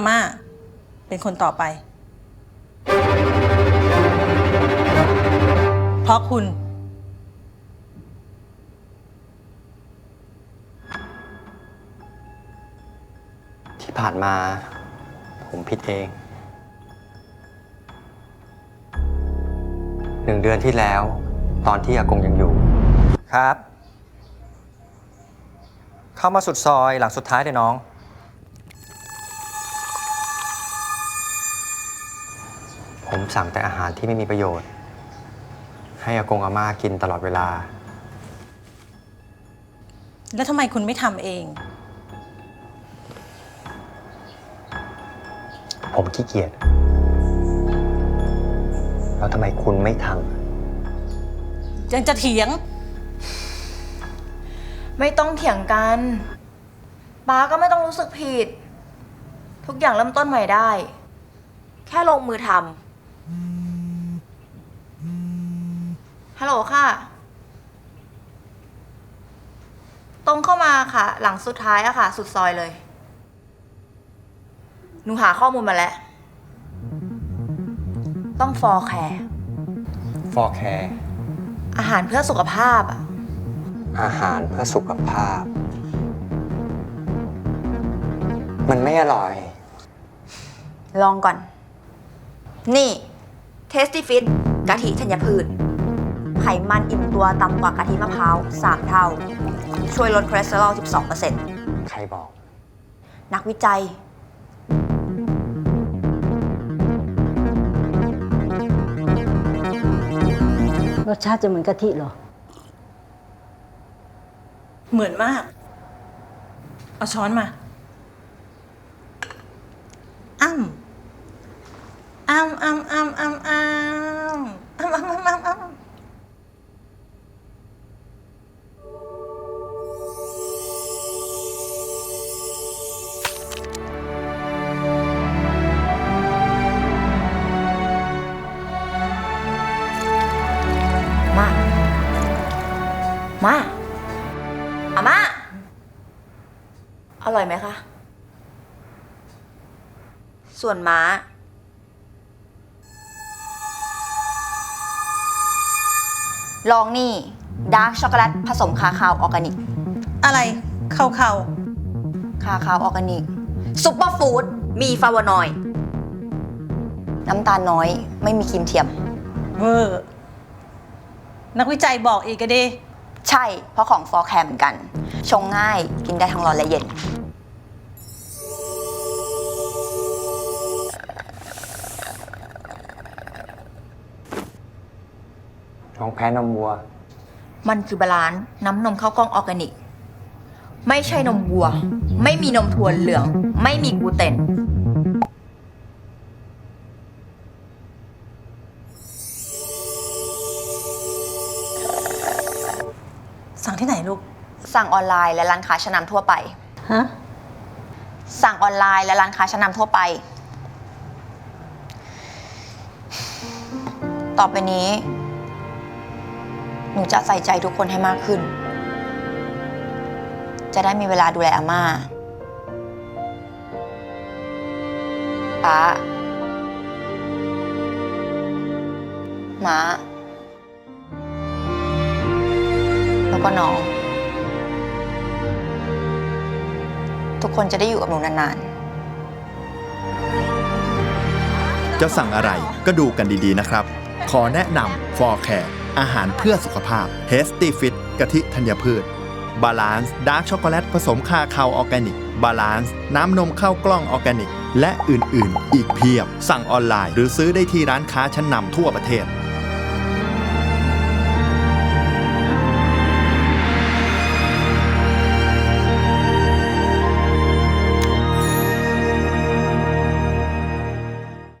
อาม่า เป็นคนต่อไป เพราะคุณ ที่ผ่านมา ผมผิดเอง หนึ่งเดือนที่แล้ว ตอนที่อากงยังอยู่ ครับ เข้ามาสุดซอยหลังสุดท้ายเลยน้อง ผม สั่งแต่อาหารที่ไม่มีประโยชน์ ให้อากงอาม่ากินตลอดเวลา แล้วทำไมคุณไม่ทำเอง ผมขี้เกียจแล้วทำไมคุณไม่ทยังจะเถียง ไม่ต้องเถียงกันป้าก็ไม่ต้องรู้สึกผิด ทุกอย่างเริ่มต้นใหม่ได้ แค่ลงมือทำ ฮัลโหลค่ะ ตรงเข้ามาค่ะ หลังสุดท้ายอะค่ะ สุดซอยเลย หนูหาข้อมูลมาแล้ว ต้องฟอร์แคร์ำ for care อาหารเพื่อสุขภาพอะอาหารเพื่อสุขภาพ มันไม่อร่อย ลองก่อน นี่ เทสตี้ฟิตกะทิธัญพืช ไขมันอิ่มตัวต่ำกว่ากะทิมะพร้าว 3 เท่า ช่วยลดคอเลสเตอรอล 12%ใครบอก นักวิจัย รสชาติจะเหมือนกะทิเหรอ เหมือนมาก เอาช้อนมา อ้ำอ้ำอ้ำอ้ำอ้ำอ้ มา มาอาม่า อร่อยไหมคะ ส่วนม้า ลองนี่ ดาร์กช็อกโกแลตผสมคาคาวออร์แกนิก อะไรเข้าเข้าคาคาวออร์แกนิก ซุปเปอร์ฟู้ด มีฟลาวานอยด์น้ำตาลน้อย ไม่มีครีมเทียม เวอร์ นักวิจัยบอกอีกก็ดี ใช่ เพราะของฟอร์แคมเหมือนกัน ชงง่ายกินได้ทั้งร้อนและเย็น น้องแพ้นมวัว มันคือบาลานซ์น้ำนมข้าวกล้องออร์แกนิก ไม่ใช่นมวัว ไม่มีนมถั่วเหลือง ไม่มีกลูเตน สั่งที่ไหนลูก สั่งออนไลน์และร้านค้าชั้นนำทั่วไป ฮะ สั่งออนไลน์และร้านค้าชั้นนำทั่วไป ต่อไปนี้ หนูจะใส่ใจทุกคนให้มากขึ้น จะได้มีเวลาดูแลอาม่าป้าม้า แล้วก็น้อง ทุกคนจะได้อยู่กับหนูนานๆ จะสั่งอะไรก็ดูกันดีๆนะครับ ขอแนะนำ For Care อาหารเพื่อสุขภาพ Tasty Fit กะทิธัญพืช Balance Dark ช็อกโกแลตผสมคาคาวออร์แกนิก Balance น้ำนมข้าวกล้องออร์แกนิก และอื่นๆ อีกเพียบ สั่งออนไลน์ หรือซื้อได้ที่ร้านค้าชั้นนำทั่วประเทศ